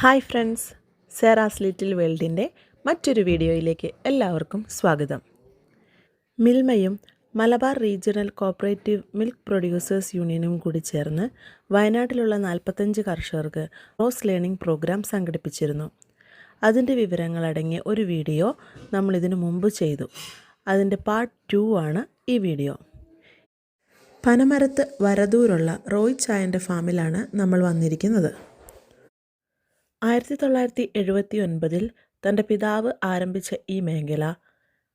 Hi friends Sera's little വേൾഡിന്റെ മറ്റൊരു വീഡിയോയിലേക്ക് എല്ലാവർക്കും സ്വാഗതം. മിൽമയും Malabar regional cooperative milk producers യൂണിയനും കൂടി ചേർന്ന് വയനാട്ടിലുള്ള നാൽപ്പത്തഞ്ച് കർഷകർക്ക് റോസ് ലേണിംഗ് പ്രോഗ്രാം സംഘടിപ്പിച്ചിരുന്നു. അതിന്റെ വിവരങ്ങളടങ്ങിയ ഒരു വീഡിയോ നമ്മളിതിനു മുമ്പ് ചെയ്തു. അതിന്റെ പാർട്ട് ടു ആണ് ഈ വീഡിയോ. പനമരത്ത് വരദൂരുള്ള റോയ് ചായന്റെ ഫാമിലാണ് നമ്മൾ വന്നിരിക്കുന്നത്. ആയിരത്തി തൊള്ളായിരത്തി എഴുപത്തി ഒൻപതിൽ തന്റെ പിതാവ് ആരംഭിച്ച ഈ മേഖല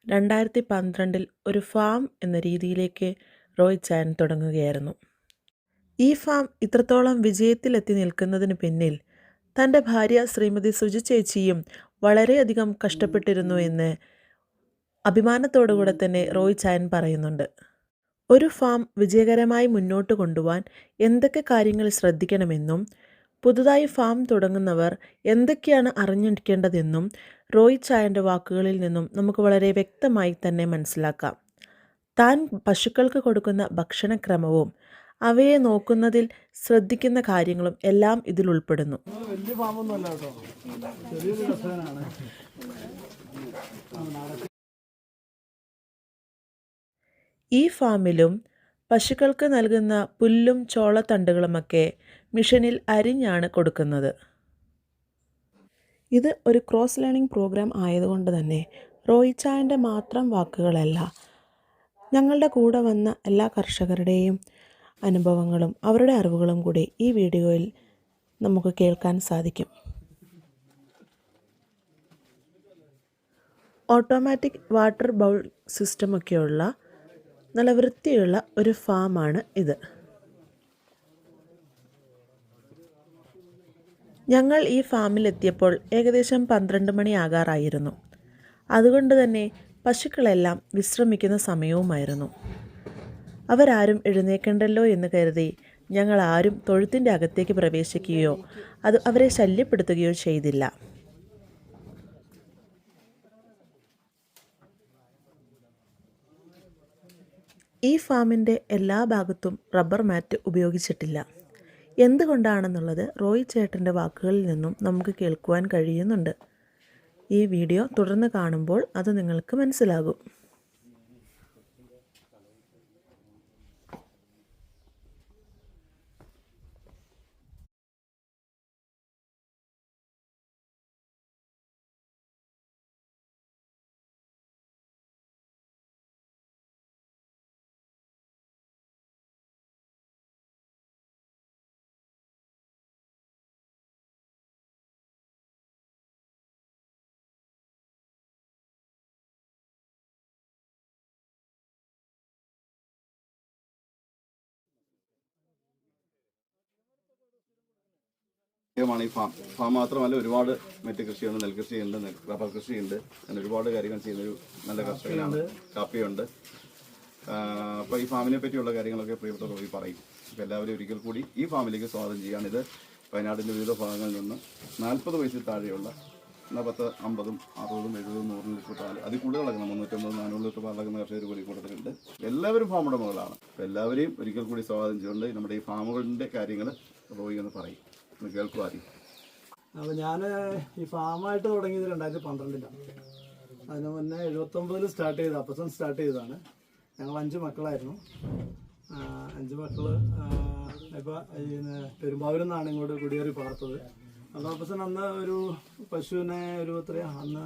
രണ്ടായിരത്തി പന്ത്രണ്ടിൽ ഒരു ഫാം എന്ന രീതിയിലേക്ക് റോയ് ചാൻ തുടങ്ങുകയായിരുന്നു. ഈ ഫാം ഇത്രത്തോളം വിജയത്തിലെത്തി നിൽക്കുന്നതിന് പിന്നിൽ തന്റെ ഭാര്യ ശ്രീമതി സുജി ചേച്ചിയും വളരെയധികം കഷ്ടപ്പെട്ടിരുന്നു എന്ന് അഭിമാനത്തോടുകൂടെ തന്നെ റോയ് ചാൻ പറയുന്നുണ്ട്. ഒരു ഫാം വിജയകരമായി മുന്നോട്ട് കൊണ്ടുപോകാൻ എന്തൊക്കെ കാര്യങ്ങൾ ശ്രദ്ധിക്കണമെന്നും പുതുതായി ഫാം തുടങ്ങുന്നവർ എന്തൊക്കെയാണ് അറിഞ്ഞിരിക്കേണ്ടതെന്നും റോയ് ചായന്റെ വാക്കുകളിൽ നിന്നും നമുക്ക് വളരെ വ്യക്തമായി തന്നെ മനസ്സിലാക്കാം. താൻ പശുക്കൾക്ക് കൊടുക്കുന്ന ഭക്ഷണക്രമവും അവയെ നോക്കുന്നതിൽ ശ്രദ്ധിക്കുന്ന കാര്യങ്ങളും എല്ലാം ഇതിൽ ഉൾപ്പെടുന്നു. ഈ ഫാമിലും പശുക്കൾക്ക് നൽകുന്ന പുല്ലും ചോളത്തണ്ടുകളുമൊക്കെ മിഷനിൽ അരിഞ്ഞാണ് കൊടുക്കുന്നത്. ഇത് ഒരു ക്രോസ് ലേണിംഗ് പ്രോഗ്രാം ആയതുകൊണ്ട് തന്നെ റോയിച്ചായന്റെ മാത്രം വാക്കുകളല്ല ഞങ്ങളുടെ കൂടെ വന്ന എല്ലാ കർഷകരുടെയും അനുഭവങ്ങളും അവരുടെ അറിവുകളും കൂടി ഈ വീഡിയോയിൽ നമുക്ക് കേൾക്കാൻ സാധിക്കും. ഓട്ടോമാറ്റിക് വാട്ടർ ബൗൾ സിസ്റ്റമൊക്കെയുള്ള നല്ല വൃത്തിയുള്ള ഒരു ഫാമാണ് ഇത്. ഞങ്ങൾ ഈ ഫാമിലെത്തിയപ്പോൾ ഏകദേശം പന്ത്രണ്ട് മണിയാകാറായിരുന്നു അതുകൊണ്ട് തന്നെ പശുക്കളെല്ലാം വിശ്രമിക്കുന്ന സമയവുമായിരുന്നു. അവരാരും എഴുന്നേക്കണ്ടല്ലോ എന്ന് കരുതി ഞങ്ങൾ ആരും തൊഴുത്തിന്റെ അകത്തേക്ക് പ്രവേശിക്കുകയോ അത് അവരെ ശല്യപ്പെടുത്തുകയോ ചെയ്തില്ല. ഈ ഫാമിന്റെ എല്ലാ ഭാഗത്തും റബ്ബർ മാറ്റ് ഉപയോഗിച്ചിട്ടില്ല. എന്തുകൊണ്ടാണെന്നുള്ളത് റോയ് ചേട്ടന്റെ വാക്കുകളിൽ നിന്നും നമുക്ക് കേൾക്കുവാൻ കഴിയുന്നുണ്ട്. ഈ വീഡിയോ തുടർന്ന് കാണുമ്പോൾ അത് നിങ്ങൾക്ക് മനസ്സിലാകും. ാണ് ഈ ഫാം. ഫാം മാത്രമല്ല ഒരുപാട് മറ്റ് കൃഷിയുണ്ട് നെൽകൃഷിയുണ്ട് ഉണ്ട് റബ്ബർ കൃഷിയുണ്ട്. അങ്ങനെ ഒരുപാട് കാര്യങ്ങൾ ചെയ്യുന്ന ഒരു നല്ല കർഷകനാണ്. കാപ്പിയുണ്ട്. അപ്പോൾ ഈ ഫാമിനെ പറ്റിയുള്ള കാര്യങ്ങളൊക്കെ പ്രിയപ്പെട്ട റോയി പറയും. അപ്പോൾ എല്ലാവരും ഒരിക്കൽ കൂടി ഈ ഫാമിലേക്ക് സ്വാഗതം ചെയ്യാണ് ഇത് വയനാടിന്റെ വിവിധ ഭാഗങ്ങളിൽ നിന്ന് നാൽപ്പത് വയസ്സിൽ താഴെയുള്ള എന്നാൽ പത്ത് അമ്പതും അറുപതും എഴുപതും നൂറും ലിറ്റർ പാൽ അതിൽ കൂടുതൽ അളക്കുന്ന മുന്നൂറ്റമ്പത് നാനൂറ് ലിറ്റർ പാൽ അളക്കുന്ന കർഷകർ കൂടി കൊടുത്തിട്ടുണ്ട് എല്ലാവരും ഫാം ഉടമകളാണ് അപ്പോൾ എല്ലാവരെയും ഒരിക്കൽ കൂടി സ്വാഗതം ചെയ്തുകൊണ്ട് നമ്മുടെ ഈ ഫാമുകളുടെ കാര്യങ്ങൾ റോയി എന്ന് പറയും. ഒന്ന് അപ്പോൾ ഞാൻ ഈ ഫാമായിട്ട് തുടങ്ങിയത് രണ്ടായിരത്തി പന്ത്രണ്ടിലാണ് അതിന് മുന്നേ എഴുപത്തൊമ്പതിൽ സ്റ്റാർട്ട് ചെയ്ത അപ്പസൻ സ്റ്റാർട്ട് ചെയ്തതാണ്. ഞങ്ങൾ അഞ്ച് മക്കളായിരുന്നു. അഞ്ച് മക്കൾ ഇപ്പോൾ പെരുമ്പാവൂരിൽ നിന്നാണ് ഇങ്ങോട്ട് കുടിയേറി പാർത്തത്. അപ്പോൾ അപ്പസൻ അന്ന് ഒരു പശുവിനെ ഒരു എത്രയാ? അന്ന്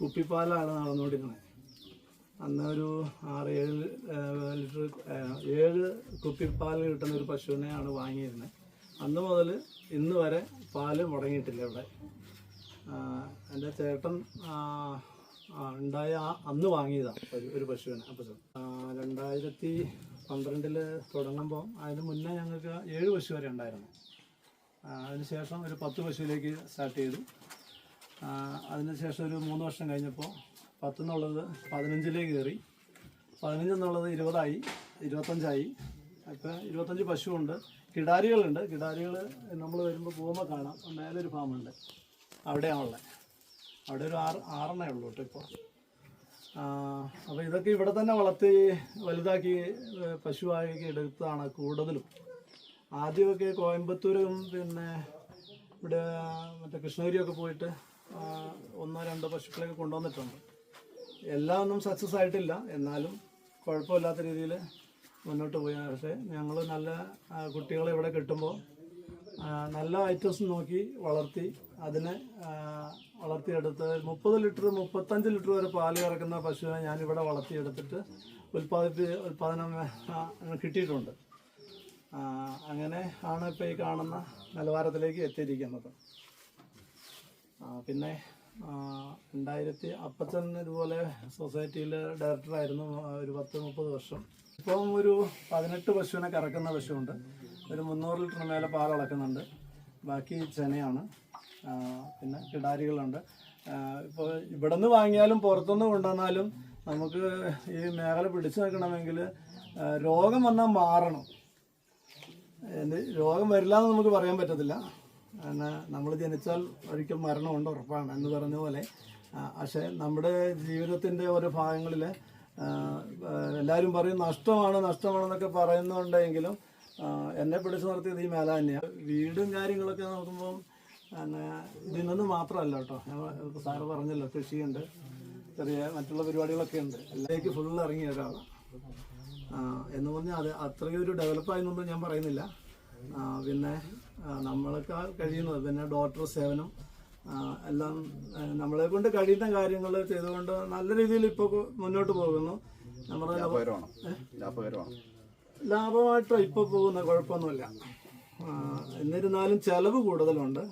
കുപ്പിപ്പാലാണ് നടന്നുകൊണ്ടിരുന്നത് അന്ന് ഒരു ആറ് ഏഴ് ലിറ്റർ ഏഴ് കുപ്പിപ്പാൽ കിട്ടുന്ന ഒരു പശുവിനെയാണ് വാങ്ങിയിരുന്നത് അന്ന് മുതൽ ഇന്ന് വരെ പാൽ മുടങ്ങിയിട്ടില്ല ഇവിടെ. എന്റെ ചേട്ടൻ ഉണ്ടായ അന്ന് വാങ്ങിയതാണ് ഒരു പശുവിനെ അപ്പം രണ്ടായിരത്തി പന്ത്രണ്ടിൽ തുടങ്ങുമ്പോൾ അതിന് മുന്നേ ഞങ്ങൾക്ക് ഏഴ് പശു വരെ ഉണ്ടായിരുന്നു. അതിനുശേഷം ഒരു പത്ത് പശുവിലേക്ക് സ്റ്റാർട്ട് ചെയ്തു. അതിനുശേഷം ഒരു മൂന്ന് വർഷം കഴിഞ്ഞപ്പോൾ പത്തെന്നുള്ളത് പതിനഞ്ചിലേക്ക് കയറി. പതിനഞ്ചെന്നുള്ളത് ഇരുപതായി ഇരുപത്തഞ്ചായി. ഇപ്പം ഇരുപത്തഞ്ച് പശുവുണ്ട്. കിടാരികളുണ്ട്. കിടാരികൾ നമ്മൾ വരുമ്പോൾ പോകുമ്പോൾ കാണാം. മേലെ ഒരു ഫാമുണ്ട്. അവിടെയാണുള്ളത് അവിടെ ഒരു ആറ് ആറെണ്ണേ ഉള്ളൂ കേട്ടോ ഇപ്പോൾ അപ്പോൾ ഇതൊക്കെ ഇവിടെ തന്നെ വളർത്തി വലുതാക്കി പശുവായി എടുത്താണ് കൂടുതലും. ആദ്യമൊക്കെ കോയമ്പത്തൂരും പിന്നെ ഇവിടെ മറ്റേ കൃഷ്ണഗിരിയൊക്കെ പോയിട്ട് ഒന്നോ രണ്ടോ പശുക്കളെയൊക്കെ കൊണ്ടുവന്നിട്ടുണ്ട്. എല്ലാം ഒന്നും സക്സസ് ആയിട്ടില്ല. എന്നാലും കുഴപ്പമില്ലാത്ത രീതിയിൽ മുന്നോട്ട് പോയാൽ പക്ഷേ ഞങ്ങൾ നല്ല കുട്ടികളെ ഇവിടെ കിട്ടുമ്പോൾ നല്ല ഐറ്റംസ് നോക്കി വളർത്തി അതിനെ വളർത്തിയെടുത്ത് മുപ്പത് ലിറ്റർ മുപ്പത്തഞ്ച് ലിറ്റർ വരെ പാൽ കറക്കുന്ന പശുവിനെ ഞാനിവിടെ വളർത്തിയെടുത്തിട്ട് ഉൽപ്പാദിപ്പി ഉൽപ്പാദനം കിട്ടിയിട്ടുണ്ട്. അങ്ങനെ ആണ് ഇപ്പോൾ ഈ കാണുന്ന നിലവാരത്തിലേക്ക് എത്തിയിരിക്കുന്നത്. പിന്നെ രണ്ടായിരത്തി അപ്പച്ചൻ ഇതുപോലെ സൊസൈറ്റിയിൽ ഡയറക്ടറായിരുന്നു ഒരു പത്ത് മുപ്പത് വർഷം. ഇപ്പം ഒരു പതിനെട്ട് പശുവിനെ കറക്കുന്ന പശുവുണ്ട്. ഒരു മുന്നൂറ് ലിറ്ററിന് മേലെ പാൽ അളക്കുന്നുണ്ട്. ബാക്കി ചെനയാണ്. പിന്നെ കിടാരികളുണ്ട്. ഇപ്പോൾ ഇവിടെ നിന്ന് വാങ്ങിയാലും പുറത്തുനിന്ന് കൊണ്ടുവന്നാലും നമുക്ക് ഈ മേഖല പിടിച്ചു നിൽക്കണമെങ്കിൽ രോഗം വന്നാൽ മാറണം. രോഗം വരില്ല എന്ന് നമുക്ക് പറയാൻ പറ്റത്തില്ല. നമ്മൾ ജനിച്ചാൽ ഒരിക്കൽ മരണമുണ്ട് ഉറപ്പാണ് എന്ന് പറഞ്ഞ പോലെ. പക്ഷേ നമ്മുടെ ജീവിതത്തിന്റെ ഓരോ ഭാഗങ്ങളിൽ എല്ലാവരും പറയും നഷ്ടമാണ് നഷ്ടമാണെന്നൊക്കെ പറയുന്നുണ്ടെങ്കിലും എന്നെ പിടിച്ചു നിർത്തിയത് ഈ മേല തന്നെയാണ് വീടും കാര്യങ്ങളൊക്കെ നോക്കുമ്പം പിന്നെ നിന്ന് മാത്രമല്ല കേട്ടോ. സാറ് പറഞ്ഞല്ലോ കൃഷിയുണ്ട് ചെറിയ മറ്റുള്ള പരിപാടികളൊക്കെ ഉണ്ട്. എല്ലാവർക്ക് ഫുൾ ഇറങ്ങിയ ഒരാളാണ് എന്ന് പറഞ്ഞാൽ അത് അത്രയും ഒരു ഡെവലപ്പായെന്നൊന്നും ഞാൻ പറയുന്നില്ല. പിന്നെ നമ്മളൊക്കെ കഴിയുന്നത്. പിന്നെ ഡോക്ടർ സേവനം എല്ലാം നമ്മളെ കൊണ്ട് കഴിയുന്ന കാര്യങ്ങൾ ചെയ്തുകൊണ്ട് നല്ല രീതിയിൽ ഇപ്പോൾ മുന്നോട്ട് പോകുന്നു. നമ്മുടെ ലാഭമായിട്ട് ഇപ്പോൾ പോകുന്ന കുഴപ്പമൊന്നുമില്ല. എന്നിരുന്നാലും ചെലവ് കൂടുതലുണ്ട്.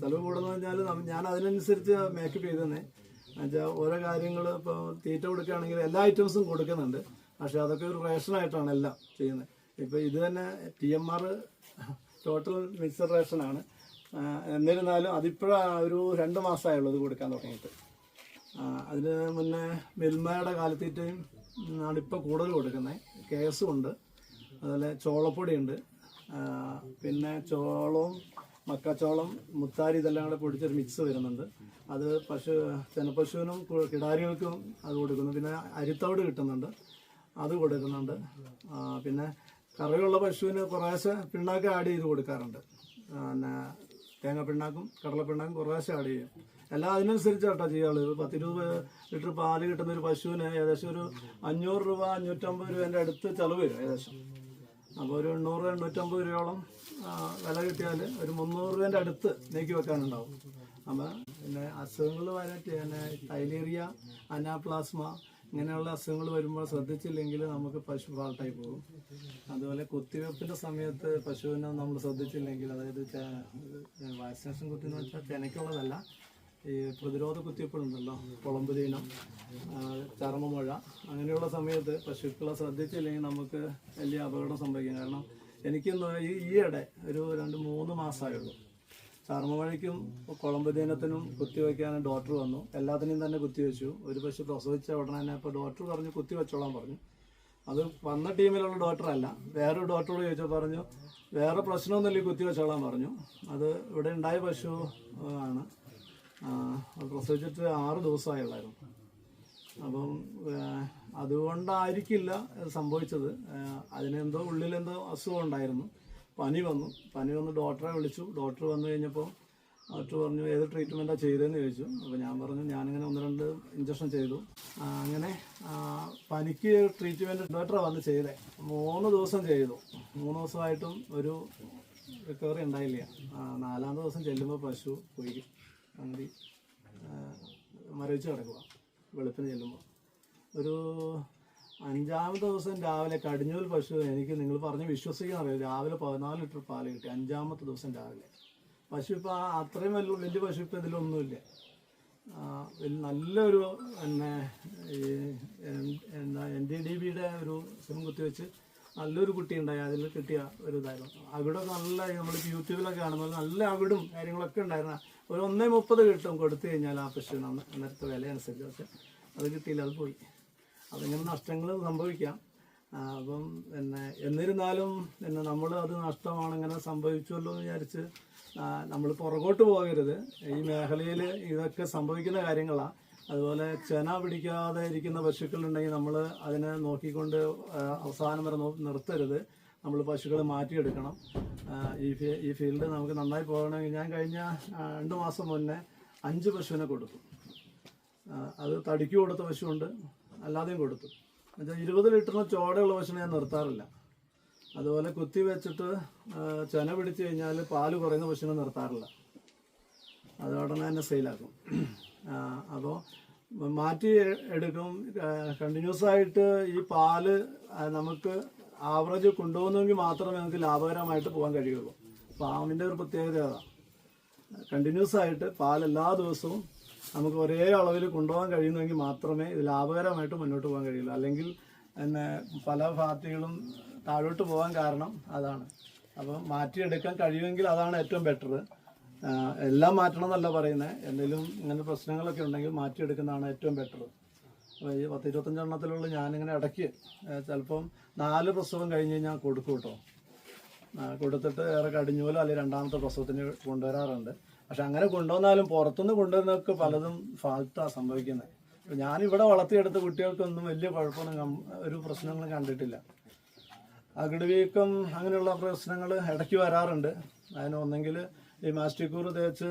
ചെലവ് കൂടുതലെന്ന് പറഞ്ഞാൽ ഞാൻ അതിനനുസരിച്ച് മേക്കപ്പ് ചെയ്തതന്നെ എന്നുവെച്ചാൽ ഓരോ കാര്യങ്ങൾ ഇപ്പോൾ തീറ്റ കൊടുക്കുകയാണെങ്കിൽ എല്ലാ ഐറ്റംസും കൊടുക്കുന്നുണ്ട്. പക്ഷെ അതൊക്കെ ഒരു റേഷനായിട്ടാണ് എല്ലാം ചെയ്യുന്നത്. ഇപ്പോൾ ഇത് തന്നെ T M R total mixed റേഷനാണ് എന്നിരുന്നാലും അതിപ്പോഴാണ് ഒരു രണ്ട് മാസമായുള്ളത് കൊടുക്കാൻ തുടങ്ങിയിട്ട്. അതിന് മുന്നേ മിൽമയുടെ കാലത്തീറ്റയും ആണ് ഇപ്പോൾ കൂടുതൽ കൊടുക്കുന്നത് കേസും ഉണ്ട്. അതുപോലെ ചോളപ്പൊടിയുണ്ട്. പിന്നെ ചോളവും മക്കച്ചോളം മുത്താരി ഇതെല്ലാം കൂടെ പൊടിച്ചൊരു മിക്സ് വരുന്നുണ്ട്. അത് പശു ചെനപ്പശുവിനും കിടാരികൾക്കും അത് കൊടുക്കുന്നു. പിന്നെ അരിത്തവിട് കിട്ടുന്നുണ്ട്. അത് കൊടുക്കുന്നുണ്ട്. പിന്നെ കറയുള്ള പശുവിന് കുറേശ്ശെ പിണ്ണാക്ക് ആഡ് ചെയ്ത് കൊടുക്കാറുണ്ട്. പിന്നെ തേങ്ങ പിണ്ണാക്കും കടല പിണ്ണാക്കും കുറേശ്ശെ ആഡ് ചെയ്യും. എല്ലാം അതിനനുസരിച്ച് കേട്ടോ ചെയ്യാനുള്ളത് പത്തിരുപത് ലിറ്റർ പാൽ കിട്ടുന്ന ഒരു പശുവിന് ഏകദേശം ഒരു അഞ്ഞൂറ് രൂപ അഞ്ഞൂറ്റമ്പത് രൂപേന്റെ അടുത്ത് ചിലവ് വരും ഏകദേശം. അപ്പോൾ ഒരു എണ്ണൂറ് എണ്ണൂറ്റമ്പത് രൂപയോളം വില കിട്ടിയാൽ ഒരു മുന്നൂറ് രൂപേന്റെ അടുത്ത് നീക്കി വെക്കാനുണ്ടാവും. അപ്പം പിന്നെ അസുഖങ്ങൾ വരട്ടെ തന്നെ തൈലേറിയ അനാപ്ലാസ്മ ഇങ്ങനെയുള്ള അസുഖങ്ങൾ വരുമ്പോൾ ശ്രദ്ധിച്ചില്ലെങ്കിൽ നമുക്ക് പശു ഫാൾട്ടായി പോകും. അതുപോലെ കുത്തിവെപ്പിന്റെ സമയത്ത് പശുവിനെ നമ്മൾ ശ്രദ്ധിച്ചില്ലെങ്കിൽ അതായത് വാക്സിനേഷൻ കുത്തിന്ന് വെച്ചാൽ ചെനയ്ക്കുള്ളതല്ല ഈ പ്രതിരോധ കുത്തിവെപ്പുണ്ടല്ലോ കുളമ്പുതീനം ചർമ്മമുഴ അങ്ങനെയുള്ള സമയത്ത് പശുക്കളെ ശ്രദ്ധിച്ചില്ലെങ്കിൽ നമുക്ക് വലിയ അപകടം സംഭവിക്കും. കാരണം എനിക്കൊന്ന് ഈ ഈയിടെ ഒരു രണ്ട് മൂന്ന് മാസമായുള്ളൂ. ചർമ്മമഴയ്ക്കും കുളമ്പുദീനത്തിനും കുത്തിവെക്കാൻ ഡോക്ടർ വന്നു. എല്ലാത്തിനെയും തന്നെ കുത്തിവെച്ചു. ഒരു പക്ഷെ പ്രസവിച്ച ഉടനെ തന്നെ ഇപ്പോൾ ഡോക്ടർ പറഞ്ഞു കുത്തിവെച്ചോളാൻ പറഞ്ഞു. അത് വന്ന ടീമിലുള്ള ഡോക്ടറല്ല. വേറൊരു ഡോക്ടറോട് ചോദിച്ചാൽ പറഞ്ഞു വേറെ പ്രശ്നമൊന്നുമില്ല കുത്തി കുത്തിവെച്ചോളാൻ പറഞ്ഞു. അത് ഇവിടെ ഉണ്ടായ പശു ആണ്. പ്രസവിച്ചിട്ട് ആറ് ദിവസമായുള്ളായിരുന്നു അപ്പം അതുകൊണ്ടായിരിക്കില്ല സംഭവിച്ചത്. അതിനെന്തോ ഉള്ളിലെന്തോ അസുഖം ഉണ്ടായിരുന്നു. പനി വന്നു. പനി വന്ന് ഡോക്ടറെ വിളിച്ചു. ഡോക്ടർ വന്നു കഴിഞ്ഞപ്പോൾ ഡോക്ടർ പറഞ്ഞു ഏത് ട്രീറ്റ്മെന്റാണ് ചെയ്തതെന്ന് ചോദിച്ചു. അപ്പോൾ ഞാൻ പറഞ്ഞു ഞാനിങ്ങനെ ഒന്ന് രണ്ട് ഇഞ്ചക്ഷൻ ചെയ്തു. അങ്ങനെ പനിക്ക് ട്രീറ്റ്മെന്റ് ഡോക്ടറെ വന്ന് ചെയ്തേ. മൂന്ന് ദിവസം ചെയ്തു. മൂന്ന് ദിവസമായിട്ടും ഒരു റിക്കവറി ഉണ്ടായില്ല. നാലാം ദിവസം ചെല്ലുമ്പോൾ പശു പോയി. അങ്ങനെ മരവിച്ച് കിടക്കുക വെളുപ്പിന് ചെല്ലുമ്പോൾ ഒരു അഞ്ചാമത്തെ ദിവസം രാവിലെ കടിഞ്ഞൂൽ പശു എനിക്ക് നിങ്ങൾ പറഞ്ഞ് വിശ്വസിക്കാൻ അറിയാം. രാവിലെ പതിനാല് ലിറ്റർ പാൽ കിട്ടി അഞ്ചാമത്തെ ദിവസം രാവിലെ. പശു ഇപ്പോൾ അത്രയും വലിയ വലിയ പശു ഇപ്പം ഇതിലൊന്നുമില്ല. നല്ലൊരു പിന്നെ ഈ എന്താ എൻ ഡി ഡി ബിയുടെ ഒരു സിം കുത്തിവെച്ച് നല്ലൊരു കുട്ടി ഉണ്ടായി. അതിൽ കിട്ടിയ ഒരു ഇതായിരുന്നു. അവിടെ നല്ല നമ്മൾ യൂട്യൂബിലൊക്കെ കാണുമ്പോൾ നല്ല അവിടും കാര്യങ്ങളൊക്കെ ഉണ്ടായിരുന്നു ഒരു ഒന്നേ മുപ്പത് കിട്ടും കൊടുത്തു കഴിഞ്ഞാൽ ആ പശു അന്ന് അന്നേരത്തെ വില അനുസരിച്ച് പക്ഷെ അത് കിട്ടിയില്ല അത് പോയി. അതിങ്ങനെ നഷ്ടങ്ങൾ സംഭവിക്കാം. അപ്പം പിന്നെ എന്നിരുന്നാലും പിന്നെ നമ്മൾ അത് നഷ്ടമാണ് ഇങ്ങനെ സംഭവിച്ചുവല്ലോ എന്ന് വിചാരിച്ച് നമ്മൾ പുറകോട്ട് പോകരുത്. ഈ മേഖലയിൽ ഇതൊക്കെ സംഭവിക്കുന്ന കാര്യങ്ങളാണ് അതുപോലെ ചെന പിടിക്കാതെ ഇരിക്കുന്ന പശുക്കളുണ്ടെങ്കിൽ നമ്മൾ അതിനെ നോക്കിക്കൊണ്ട് അവസാനം വരെ നോ- നിർത്തരുത്. നമ്മൾ പശുക്കളെ മാറ്റിയെടുക്കണം. ഈ ഈ ഫീൽഡ് നമുക്ക് നന്നായി പോകണമെങ്കിൽ ഞാൻ കഴിഞ്ഞ രണ്ട് മാസം മുന്നേ അഞ്ച് പശുവിനെ കൊടുത്തു. അത് തടിക്ക് കൊടുത്ത പശുവുണ്ട്. അല്ലാതെയും കൊടുത്തു. എന്നുവെച്ചാൽ ഇരുപത് ലിറ്ററിന് ചോടയുള്ള പശുവിനെ ഞാൻ നിർത്താറില്ല. അതുപോലെ കുത്തി വെച്ചിട്ട് ചെന പിടിച്ചു കഴിഞ്ഞാൽ പാൽ കുറയുന്ന പശുവിനെ നിർത്താറില്ല. അത് ഉടനെ തന്നെ സെയിലാക്കും. അപ്പോൾ മാറ്റി എടുക്കും. കണ്ടിന്യൂസ് ആയിട്ട് ഈ പാൽ നമുക്ക് ആവറേജ് കൊണ്ടുപോകുന്നെങ്കിൽ മാത്രമേ നമുക്ക് ലാഭകരമായിട്ട് പോകാൻ കഴിയുള്ളൂ. ഫാമിന്റെ ഒരു പ്രത്യേകത അതാണ് കണ്ടിന്യൂസ് ആയിട്ട് പാൽ എല്ലാ ദിവസവും നമുക്ക് ഒരേ അളവിൽ കൊണ്ടുപോകാൻ കഴിയുന്നുവെങ്കിൽ മാത്രമേ ഇത് ലാഭകരമായിട്ട് മുന്നോട്ട് പോകാൻ കഴിയുള്ളൂ. അല്ലെങ്കിൽ പിന്നെ പല പാർട്ടികളും താഴോട്ട് പോകാൻ കാരണം അതാണ്. അപ്പം മാറ്റിയെടുക്കാൻ കഴിയുമെങ്കിൽ അതാണ് ഏറ്റവും ബെറ്റർ എല്ലാം മാറ്റണം എന്നല്ല പറയുന്നത് എന്തെങ്കിലും ഇങ്ങനെ പ്രശ്നങ്ങളൊക്കെ ഉണ്ടെങ്കിൽ മാറ്റിയെടുക്കുന്നതാണ് ഏറ്റവും ബെറ്റർ അപ്പോൾ ഈ പത്ത് ഇരുപത്തഞ്ചെണ്ണത്തിലുള്ള ഞാനിങ്ങനെ ഇടയ്ക്ക് ചിലപ്പം നാല് പ്രസവം കഴിഞ്ഞ് കഴിഞ്ഞാൽ കൊടുക്കും കേട്ടോ. കൊടുത്തിട്ട് വേറെ കടിഞ്ഞൂലോ അല്ലെങ്കിൽ രണ്ടാമത്തെ പ്രസവത്തിന് കൊണ്ടുവരാറുണ്ട്. പക്ഷെ അങ്ങനെ കൊണ്ടുവന്നാലും പുറത്തുനിന്ന് കൊണ്ടുവരുന്നതൊക്കെ പലതും ഫാൾട്ടാണ് സംഭവിക്കുന്നത്. ഞാനിവിടെ വളർത്തിയെടുത്ത കുട്ടികൾക്കൊന്നും വലിയ കുഴപ്പമൊന്നും ഒരു പ്രശ്നങ്ങളും കണ്ടിട്ടില്ല. അകിടുവീക്കം അങ്ങനെയുള്ള പ്രശ്നങ്ങൾ ഇടയ്ക്ക് വരാറുണ്ട്. അതിന് ഒന്നെങ്കിൽ ഈ മാസ്റ്റിക്കൂർ തേച്ച്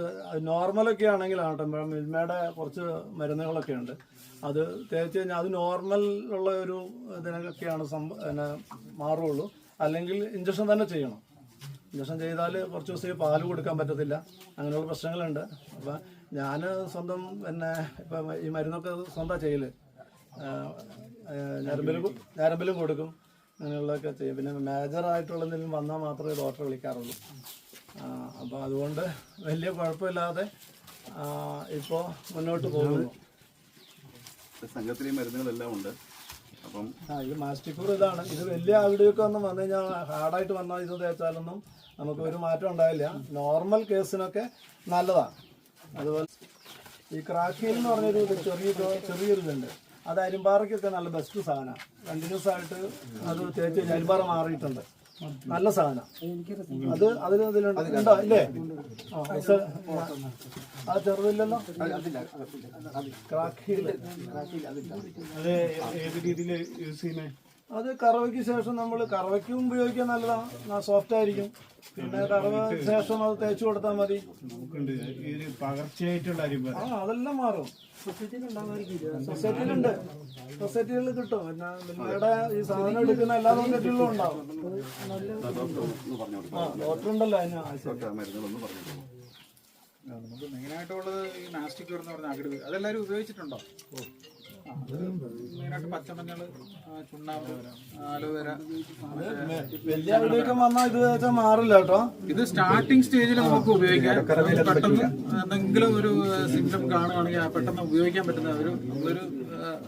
നോർമലൊക്കെ ആണെങ്കിൽ കേട്ടോ മിൽമയുടെ കുറച്ച് മരുന്നുകളൊക്കെ ഉണ്ട്. അത് തേച്ച് കഴിഞ്ഞാൽ അത് നോർമൽ ഉള്ള ഒരു ഇതിനൊക്കെയാണ് സംഭവം മാറുള്ളൂ. അല്ലെങ്കിൽ ഇഞ്ചക്ഷൻ തന്നെ ചെയ്യണം. ഇഞ്ചക്ഷൻ ചെയ്താൽ കുറച്ച് ദിവസം പാൽ കൊടുക്കാൻ പറ്റത്തില്ല. അങ്ങനെയുള്ള പ്രശ്നങ്ങളുണ്ട്. അപ്പം ഞാൻ സ്വന്തം പിന്നെ ഇപ്പം ഈ മരുന്നൊക്കെ സ്വന്തം ചെയ്യൽ ഞരമ്പിലും ഞരമ്പിലും കൊടുക്കും. അങ്ങനെയുള്ളതൊക്കെ ചെയ്യും. പിന്നെ മേജർ ആയിട്ടുള്ള എന്തെങ്കിലും വന്നാൽ മാത്രമേ ഡോക്ടറെ വിളിക്കാറുള്ളൂ. അപ്പോൾ അതുകൊണ്ട് വലിയ കുഴപ്പമില്ലാതെ ഇപ്പോൾ മുന്നോട്ട് പോകുന്നു. സംഘത്തിൽ മരുന്നുകളെല്ലാം ഉണ്ട്. അപ്പം ആ ഇത് മാസ്റ്റിക്കൂർ ഇതാണ്. ഇത് വലിയ അവിടെയൊക്കെ ഒന്നും വന്നു കഴിഞ്ഞാൽ ഹാർഡായിട്ട് വന്നാൽ ഇത് തേച്ചാലൊന്നും നമുക്ക് ഒരു മാറ്റം ഉണ്ടാവില്ല. നോർമൽ കേസിനൊക്കെ നല്ലതാണ് അതുപോലെ ഈ ക്രാക്കീൽ എന്ന് പറഞ്ഞൊരു ചെറിയ ചെറിയൊരു ഇതുണ്ട്. അത് അരിമ്പാറയ്ക്കൊക്കെ നല്ല ബെസ്റ്റ് സാധനമാണ് കണ്ടിന്യൂസ് ആയിട്ട് അത് തേച്ച് അരിമ്പാറ മാറിയിട്ടുണ്ട്. നല്ല സാധനം. അത് അതിന് ഇതിലുണ്ട് അല്ലേ ആ, ചെറുതില്ലല്ലോ? ക്രാക്കിൽ അത് ഏത് രീതിയിൽ യൂസ് ചെയ്യുന്നത് അത് കറവയ്ക്ക് ശേഷം നമ്മൾ കറവയ്ക്കും ഉപയോഗിക്കാൻ നല്ലതാണ് സോഫ്റ്റ് ആയിരിക്കും. പിന്നെ കറവ ശേഷം അത് തേച്ചു കൊടുത്താൽ മതി. പകർച്ചയായിട്ടുള്ള ആ അതെല്ലാം മാറും. സൊസൈറ്റിയിലുണ്ട്. സൊസൈറ്റികളിൽ കിട്ടും. പിന്നെ നിങ്ങളുടെ ഈ സാധനം എടുക്കുന്ന എല്ലാ സൊസൈറ്റികളിലും ഉണ്ടാവും. ആ ഡോക്ടർ ഉണ്ടല്ലോ അതിന് ആവശ്യം. നമുക്ക് മെയിനായിട്ടുള്ളത് ഈ മാസ്റ്റിക് എന്ന് പറഞ്ഞ അകിട് അതെല്ലാവരും ഉപയോഗിച്ചിട്ടുണ്ടോ? മെയിനായിട്ട് പച്ചമഞ്ഞൾ ചുണ്ണാമ്പ് അലോവേര. വലിയ അവിടെയൊക്കെ വന്നാൽ ഇത് മാറില്ല കേട്ടോ. ഇത് സ്റ്റാർട്ടിംഗ് സ്റ്റേജിൽ നമുക്ക് ഉപയോഗിക്കാം. പെട്ടെന്ന് എന്തെങ്കിലും ഒരു സിംറ്റം കാണുകയാണെങ്കിൽ പെട്ടെന്ന് ഉപയോഗിക്കാൻ പറ്റുന്ന ഒരു ഒരു